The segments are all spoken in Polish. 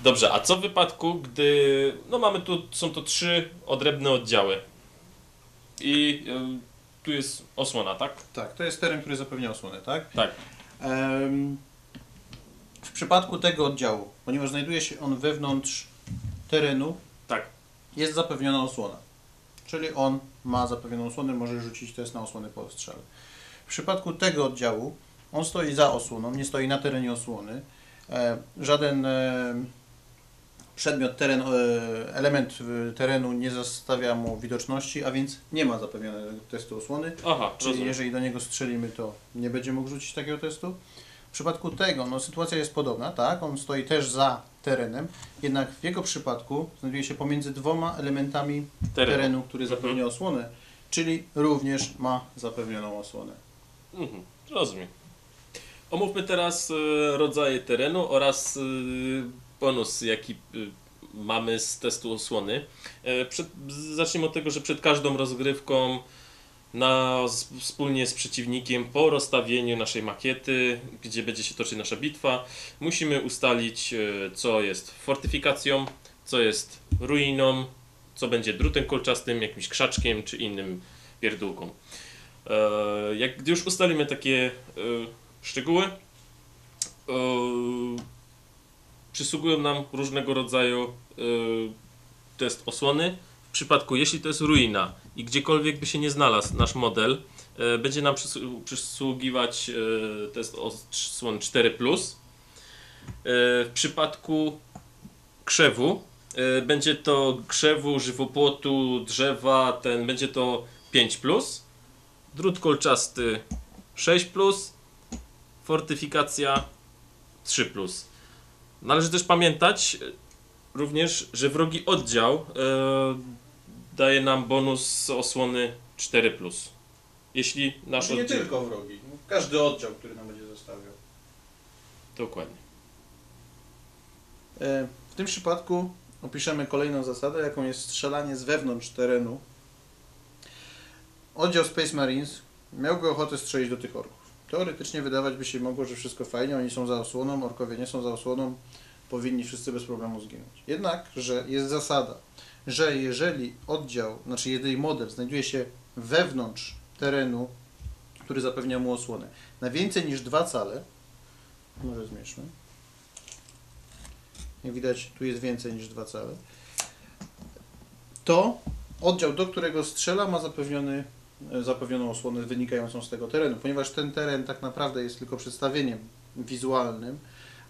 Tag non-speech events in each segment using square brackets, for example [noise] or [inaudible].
Dobrze, a co w wypadku, gdy. No mamy tu, są to trzy odrębne oddziały. I y, tu jest osłona, tak? Tak, to jest teren, który zapewnia osłonę, tak? Tak. Em, w przypadku tego oddziału, ponieważ znajduje się on wewnątrz terenu, Tak. jest zapewniona osłona. Czyli on ma zapewnioną osłonę, może rzucić test na osłonę po ostrzale. W przypadku tego oddziału, on stoi za osłoną, nie stoi na terenie osłony. E, żaden e, przedmiot, teren, e, element e, terenu nie zostawia mu widoczności, a więc nie ma zapewnionego testu osłony. Aha, Czyli rozumiem. jeżeli do niego strzelimy, to nie będzie mógł rzucić takiego testu. W przypadku tego, no sytuacja jest podobna, tak? On stoi też za terenem, jednak w jego przypadku znajduje się pomiędzy dwoma elementami Terenu. terenu, który zapewnia osłonę, czyli również ma zapewnioną osłonę. Mhm, rozumiem. Omówmy teraz y, rodzaje terenu oraz bonus, jaki y, mamy z testu osłony. E, Przed, zacznijmy od tego, że przed każdą rozgrywką na, wspólnie z przeciwnikiem po rozstawieniu naszej makiety, gdzie będzie się toczyć nasza bitwa, musimy ustalić, e, co jest fortyfikacją, co jest ruiną, co będzie drutem kolczastym, jakimś krzaczkiem czy innym pierdółką. E, Jak gdy już ustalimy takie szczegóły, przysługują nam różnego rodzaju e, test osłony. W przypadku, jeśli to jest ruina i gdziekolwiek by się nie znalazł nasz model, e, będzie nam przysłu- przysługiwać e, test osłony 4. E, W przypadku krzewu będzie to krzewu, żywopłotu, drzewa, ten będzie to 5 drut kolczasty 6 fortyfikacja 3 Należy też pamiętać e, również, że wrogi oddział e, daje nam bonus z osłony 4 Jeśli nasz nie oddział... tylko wrogi, każdy oddział, który nam będzie zostawiał. Dokładnie. E, W tym przypadku opiszemy kolejną zasadę, jaką jest strzelanie z wewnątrz terenu. Oddział Space Marines miałby ochotę strzelić do tych orków. Teoretycznie wydawać by się mogło, że wszystko fajnie, oni są za osłoną, orkowie nie są za osłoną, powinni wszyscy bez problemu zginąć. Jednak, że jest zasada, że jeżeli oddział, znaczy jeżeli model znajduje się wewnątrz terenu, który zapewnia mu osłonę, na więcej niż dwa cale, może zmierzmy, jak widać, tu jest więcej niż dwa cale. To oddział, do którego strzela, ma zapewniony, zapewnioną osłonę wynikającą z tego terenu, ponieważ ten teren tak naprawdę jest tylko przedstawieniem wizualnym,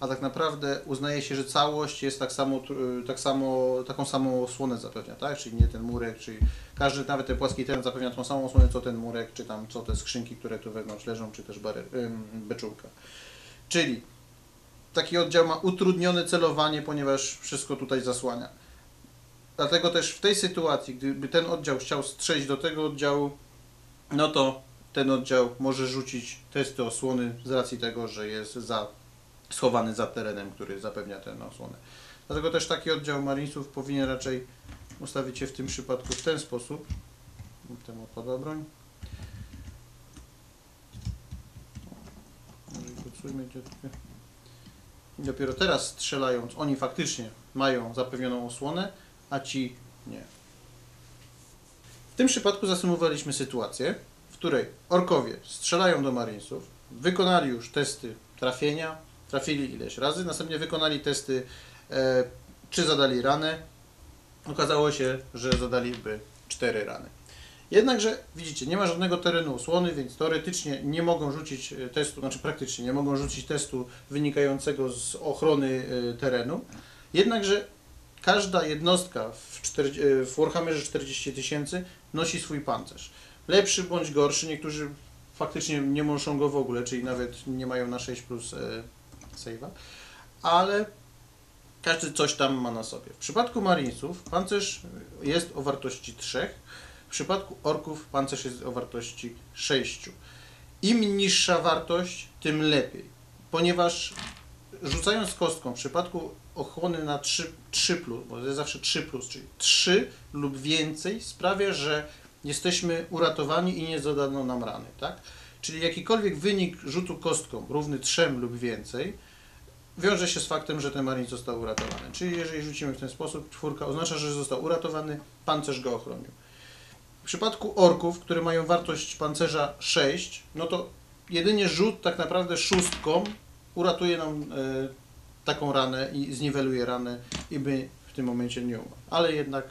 a tak naprawdę uznaje się, że całość jest tak samo, tak samo, taką samą osłonę zapewnia, tak? Czyli nie ten murek, czyli każdy, nawet ten płaski teren zapewnia tą samą osłonę, co ten murek, czy tam co te skrzynki, które tu wewnątrz leżą, czy też barer, beczułka. Czyli taki oddział ma utrudnione celowanie, ponieważ wszystko tutaj zasłania. Dlatego też w tej sytuacji, gdyby ten oddział chciał strzelić do tego oddziału, no to ten oddział może rzucić testy osłony z racji tego, że jest za, schowany za terenem, który zapewnia tę osłonę. Dlatego też taki oddział Marinesów powinien raczej ustawić się w tym przypadku w ten sposób. Temu odpadła broń. I dopiero teraz strzelając, oni faktycznie mają zapewnioną osłonę, a ci nie. Tym przypadku zasymulowaliśmy sytuację, w której orkowie strzelają do marinesów, wykonali już testy trafienia, trafili ileś razy, następnie wykonali testy, e, czy zadali ranę. Okazało się, że zadaliby cztery rany. Jednakże, widzicie, nie ma żadnego terenu osłony, więc teoretycznie nie mogą rzucić e, testu, znaczy praktycznie nie mogą rzucić testu wynikającego z ochrony e, terenu. Jednakże każda jednostka w, 40, e, w Warhammerze 40 tysięcy nosi swój pancerz. Lepszy bądź gorszy, niektórzy faktycznie nie muszą go w ogóle, czyli nawet nie mają na 6 plus e, save'a, ale każdy coś tam ma na sobie. W przypadku Marinesów pancerz jest o wartości 3, w przypadku orków pancerz jest o wartości 6. Im niższa wartość, tym lepiej, ponieważ rzucając kostką w przypadku ochrony na 3, 3 plus, bo to jest zawsze 3 plus, czyli 3 lub więcej sprawia, że jesteśmy uratowani i nie zadano nam rany, tak? Czyli jakikolwiek wynik rzutu kostką równy 3 lub więcej wiąże się z faktem, że ten marines został uratowany. Czyli jeżeli rzucimy w ten sposób, czwórka oznacza, że został uratowany, pancerz go ochronił. W przypadku orków, które mają wartość pancerza 6, no to jedynie rzut tak naprawdę szóstką uratuje nam e, taką ranę i zniweluje ranę i by w tym momencie nie umarł. Ale jednak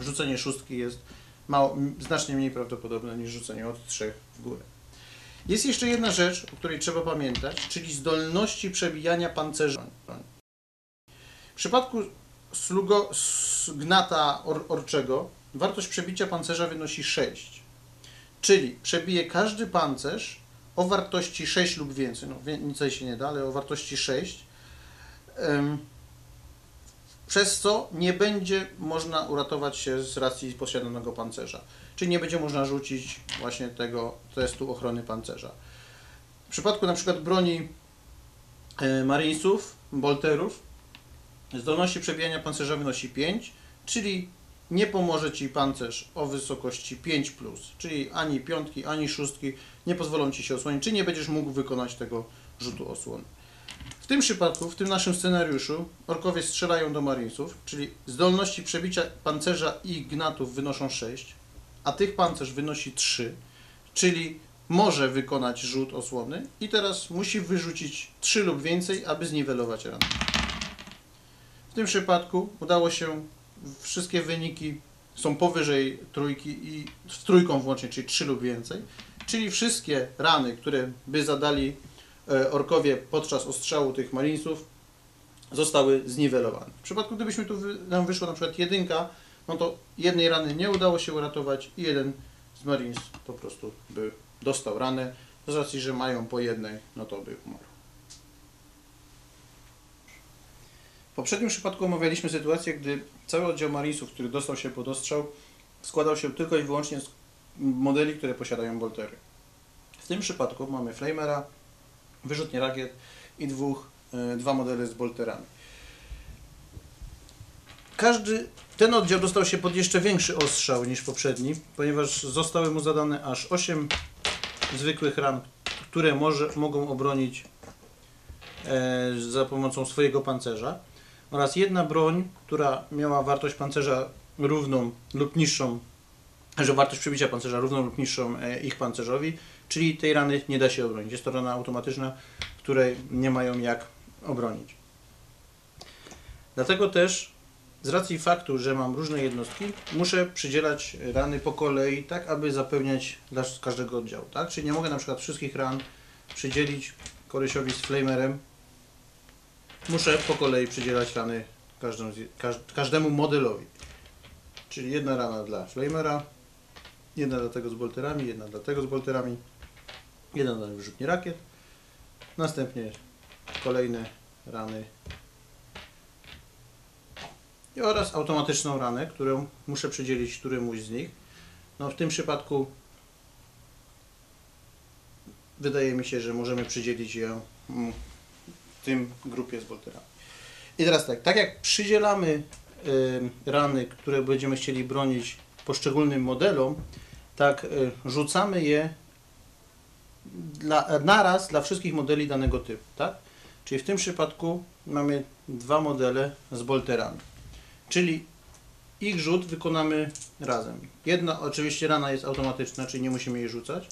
rzucenie szóstki jest mało, znacznie mniej prawdopodobne niż rzucenie od trzech w górę. Jest jeszcze jedna rzecz, o której trzeba pamiętać, czyli zdolności przebijania pancerza. W przypadku slugo, gnata or, orczego wartość przebicia pancerza wynosi 6. Czyli przebije każdy pancerz o wartości 6 lub więcej. No, więcej się nie da, ale o wartości 6. Przez co nie będzie można uratować się z racji posiadanego pancerza. Czyli nie będzie można rzucić właśnie tego testu ochrony pancerza. W przypadku na przykład broni e, Marinesów, Bolterów, zdolności przebijania pancerza wynosi 5, czyli nie pomoże Ci pancerz o wysokości 5+, czyli ani piątki, ani szóstki nie pozwolą Ci się osłonić, czy nie będziesz mógł wykonać tego rzutu osłony. W tym przypadku, w tym naszym scenariuszu, orkowie strzelają do marinesów, czyli zdolności przebicia pancerza i gnatów wynoszą 6, a tych pancerz wynosi 3, czyli może wykonać rzut osłony i teraz musi wyrzucić 3 lub więcej, aby zniwelować ranę. W tym przypadku udało się, wszystkie wyniki są powyżej trójki i z trójką włącznie, czyli 3 lub więcej, czyli wszystkie rany, które by zadali orkowie podczas ostrzału tych marinesów zostały zniwelowane. W przypadku gdybyśmy tu nam wyszło na przykład jedynka, no to jednej rany nie udało się uratować i jeden z marines po prostu by dostał ranę. Z racji, że mają po jednej, no to by umarł. W poprzednim przypadku omawialiśmy sytuację, gdy cały oddział marinesów, który dostał się pod ostrzał, składał się tylko i wyłącznie z modeli, które posiadają boltery. W tym przypadku mamy flamera, wyrzutnie rakiet i dwóch, e, dwa modele z bolterami. Każdy ten oddział dostał się pod jeszcze większy ostrzał niż poprzedni, ponieważ zostały mu zadane aż 8 zwykłych ran, które może, mogą obronić e, za pomocą swojego pancerza oraz jedna broń, która miała wartość pancerza równą lub niższą, że wartość przebicia pancerza równą lub niższą e, ich pancerzowi, czyli tej rany nie da się obronić. Jest to rana automatyczna, której nie mają jak obronić. Dlatego też z racji faktu, że mam różne jednostki, muszę przydzielać rany po kolei, tak aby zapewniać dla każdego oddziału. Tak? Czyli nie mogę na przykład wszystkich ran przydzielić kolesiowi z flamerem. Muszę po kolei przydzielać rany każdemu modelowi. Czyli jedna rana dla flamera, jedna dla tego z bolterami, jedna dla tego z bolterami, jedna dla wyrzutni rakiet. Następnie kolejne rany i oraz automatyczną ranę, którą muszę przydzielić któremuś z nich. No w tym przypadku wydaje mi się, że możemy przydzielić ją mm, tym grupie z bolterami. I teraz tak, tak jak przydzielamy y, rany, które będziemy chcieli bronić poszczególnym modelom, tak y, rzucamy je dla, naraz dla wszystkich modeli danego typu, tak? Czyli w tym przypadku mamy dwa modele z bolterami. Czyli ich rzut wykonamy razem. Jedna oczywiście rana jest automatyczna, czyli nie musimy jej rzucać.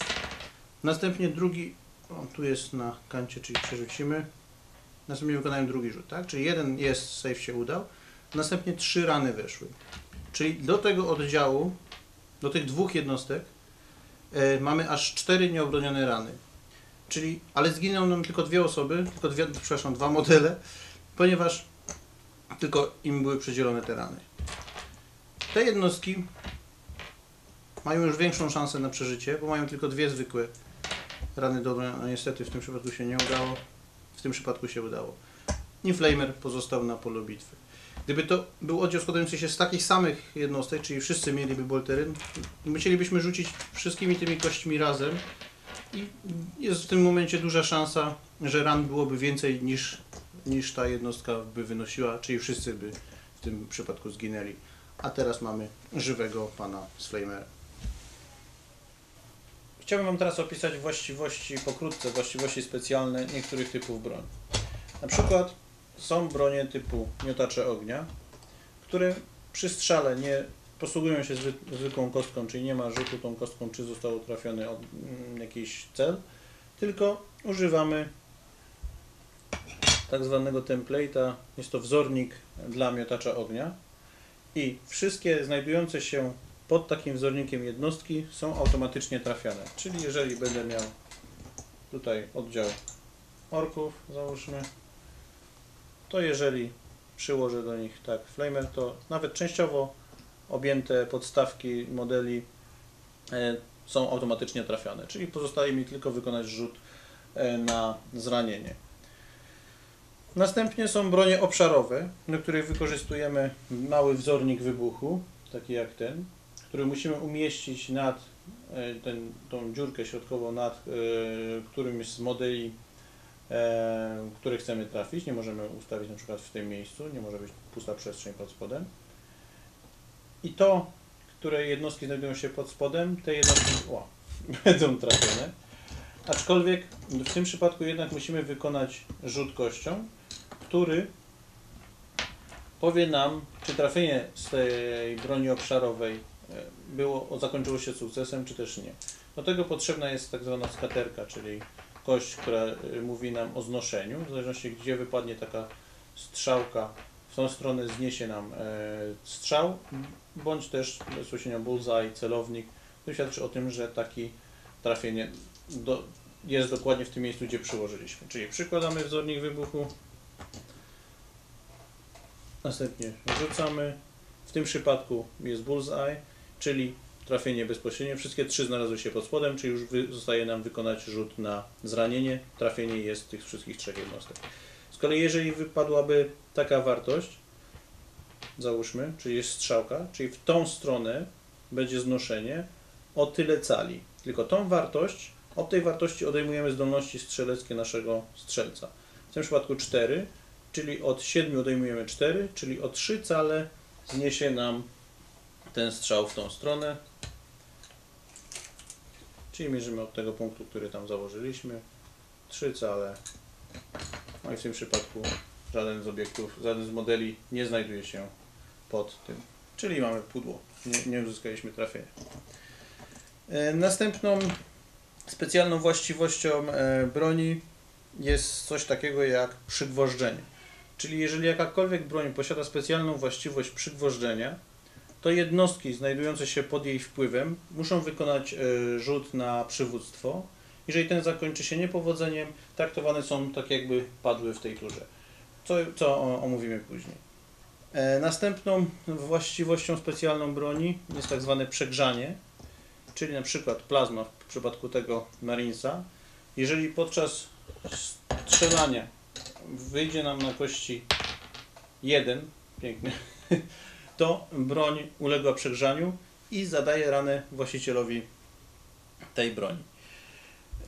Następnie drugi, o, tu jest na kancie, czyli przerzucimy. Następnie wykonałem drugi rzut, tak? Czyli jeden jest, save się udał. Następnie trzy rany weszły. Czyli do tego oddziału, do tych dwóch jednostek mamy aż cztery nieobronione rany. Czyli, ale zginą nam tylko dwie osoby, tylko dwie, przepraszam, dwa modele, ponieważ tylko im były przydzielone te rany. Te jednostki mają już większą szansę na przeżycie, bo mają tylko dwie zwykłe rany do. No niestety w tym przypadku się nie udało, w tym przypadku się udało. Inflamer pozostał na polu bitwy. Gdyby to był oddział składający się z takich samych jednostek, czyli wszyscy mieliby boltery, musielibyśmy rzucić wszystkimi tymi kośćmi razem i jest w tym momencie duża szansa, że ran byłoby więcej niż niż ta jednostka by wynosiła, czyli wszyscy by w tym przypadku zginęli. A teraz mamy żywego pana z Flamera. Chciałbym Wam teraz opisać właściwości, pokrótce właściwości specjalne niektórych typów broni. Na przykład są bronie typu miotacze ognia, które przy strzale nie posługują się zwy, zwykłą kostką, czyli nie ma rzutu tą kostką, czy został trafiony od, mm, jakiś cel, tylko używamy tak zwanego template'a. Jest to wzornik dla miotacza ognia i wszystkie znajdujące się pod takim wzornikiem jednostki są automatycznie trafiane. Czyli jeżeli będę miał tutaj oddział orków, załóżmy, to jeżeli przyłożę do nich tak flamer, to nawet częściowo objęte podstawki modeli e, są automatycznie trafiane. Czyli pozostaje mi tylko wykonać rzut e, na zranienie. Następnie są bronie obszarowe, do których wykorzystujemy mały wzornik wybuchu, taki jak ten, który musimy umieścić nad e, ten, tą dziurkę środkową, nad którymś z modeli, e, które chcemy trafić. Nie możemy ustawić na przykład w tym miejscu, nie może być pusta przestrzeń pod spodem. I to, które jednostki znajdują się pod spodem, te jednostki o, [laughs] będą trafione. Aczkolwiek w tym przypadku jednak musimy wykonać rzut kością, który powie nam, czy trafienie z tej broni obszarowej e, było, zakończyło się sukcesem, czy też nie. Do tego potrzebna jest tak zwana skaterka, czyli kość, która e, mówi nam o znoszeniu. W zależności gdzie wypadnie taka strzałka, w tą stronę zniesie nam e, strzał, bądź też bezpośrednio bullseye, celownik. To świadczy o tym, że taki trafienie do, jest dokładnie w tym miejscu, gdzie przyłożyliśmy. Czyli przykładamy wzornik wybuchu, następnie rzucamy. W tym przypadku jest bullseye, czyli trafienie bezpośrednie. Wszystkie trzy znalazły się pod spodem, czyli już zostaje nam wykonać rzut na zranienie. Trafienie jest tych wszystkich trzech jednostek. Z kolei jeżeli wypadłaby taka wartość, załóżmy, czyli jest strzałka, czyli w tą stronę będzie znoszenie o tyle cali. Tylko tą wartość, od tej wartości odejmujemy zdolności strzeleckie naszego strzelca. W tym przypadku 4, czyli od 7 odejmujemy 4, czyli o 3 cale zniesie nam ten strzał w tą stronę. Czyli mierzymy od tego punktu, który tam założyliśmy. 3 cale. No i w tym przypadku żaden z obiektów, żaden z modeli nie znajduje się pod tym. Czyli mamy pudło. Nie, nie uzyskaliśmy trafienia. E, Następną specjalną właściwością e, broni jest coś takiego jak przygwożdżenie. Czyli jeżeli jakakolwiek broń posiada specjalną właściwość przygwożdżenia, to jednostki znajdujące się pod jej wpływem muszą wykonać e, rzut na przywództwo. Jeżeli ten zakończy się niepowodzeniem, traktowane są tak jakby padły w tej turze. Co, co omówimy później. E, Następną właściwością specjalną broni jest tak zwane przegrzanie, czyli na przykład plazma w przypadku tego Marinesa. Jeżeli podczas strzelania wyjdzie nam na kości 1, piękny, [laughs] to broń uległa przegrzaniu i zadaje ranę właścicielowi tej broni.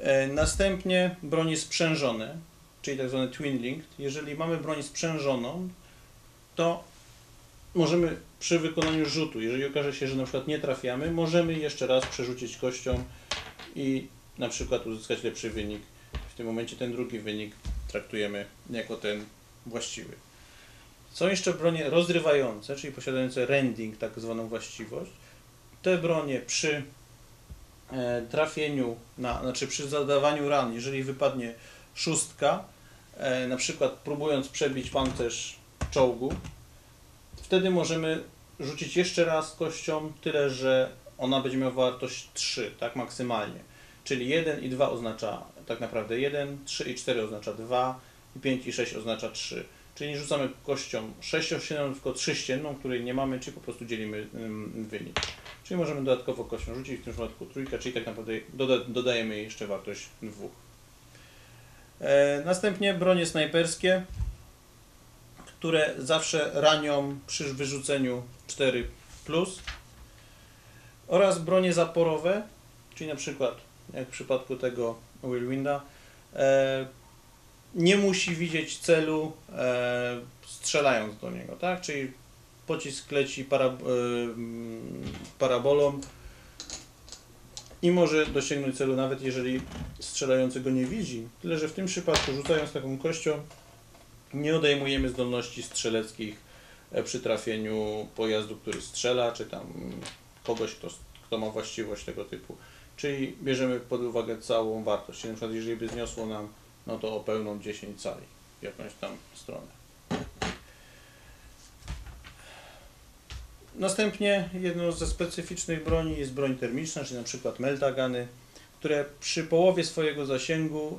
E, Następnie bronie sprzężone, czyli tak zwane twin linked. Jeżeli mamy broń sprzężoną, to możemy przy wykonaniu rzutu, jeżeli okaże się, że na przykład nie trafiamy, możemy jeszcze raz przerzucić kością i na przykład uzyskać lepszy wynik. W tym momencie ten drugi wynik traktujemy jako ten właściwy. Są jeszcze bronie rozrywające, czyli posiadające rending, tak zwaną właściwość. Te bronie przy e, trafieniu, na, znaczy przy zadawaniu ran, jeżeli wypadnie szóstka, e, na przykład próbując przebić pancerz czołgu, wtedy możemy rzucić jeszcze raz kością, tyle że ona będzie miała wartość 3, tak maksymalnie. Czyli 1 i 2 oznacza tak naprawdę 1, 3 i 4 oznacza 2, i 5 i 6 oznacza 3. Czyli nie rzucamy kością 6 ścienną, tylko 3 ścienną, której nie mamy, czy po prostu dzielimy wynik. Czyli możemy dodatkowo kością rzucić, w tym przypadku trójka, czyli tak naprawdę doda dodajemy jej jeszcze wartość 2. E, następnie bronie snajperskie, które zawsze ranią przy wyrzuceniu 4 plus oraz bronie zaporowe, czyli na przykład jak w przypadku tego Whirlwinda, e, nie musi widzieć celu e, strzelając do niego, tak? Czyli pocisk leci para, e, mm, parabolą i może dosięgnąć celu nawet jeżeli strzelający go nie widzi. Tyle, że w tym przypadku rzucając taką kością Nie odejmujemy zdolności strzeleckich e, przy trafieniu pojazdu, który strzela, czy tam kogoś, kto, kto ma właściwość tego typu. Czyli bierzemy pod uwagę całą wartość. Na przykład jeżeli by zniosło nam no to o pełną 10 cali jakąś tam stronę. Następnie jedną ze specyficznych broni jest broń termiczna, czyli na przykład meltagany, które przy połowie swojego zasięgu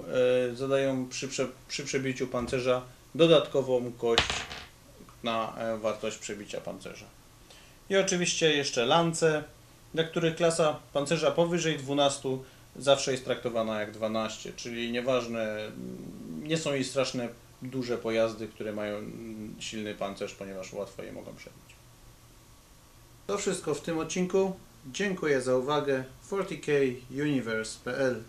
e, zadają przy, prze, przy przebiciu pancerza dodatkową kość na e, wartość przebicia pancerza. I oczywiście jeszcze lance, dla których klasa pancerza powyżej 12 zawsze jest traktowana jak 12, czyli nieważne, mm, nie są jej straszne duże pojazdy, które mają mm, silny pancerz, ponieważ łatwo je mogą przebić. To wszystko w tym odcinku. Dziękuję za uwagę. 40kuniverse.pl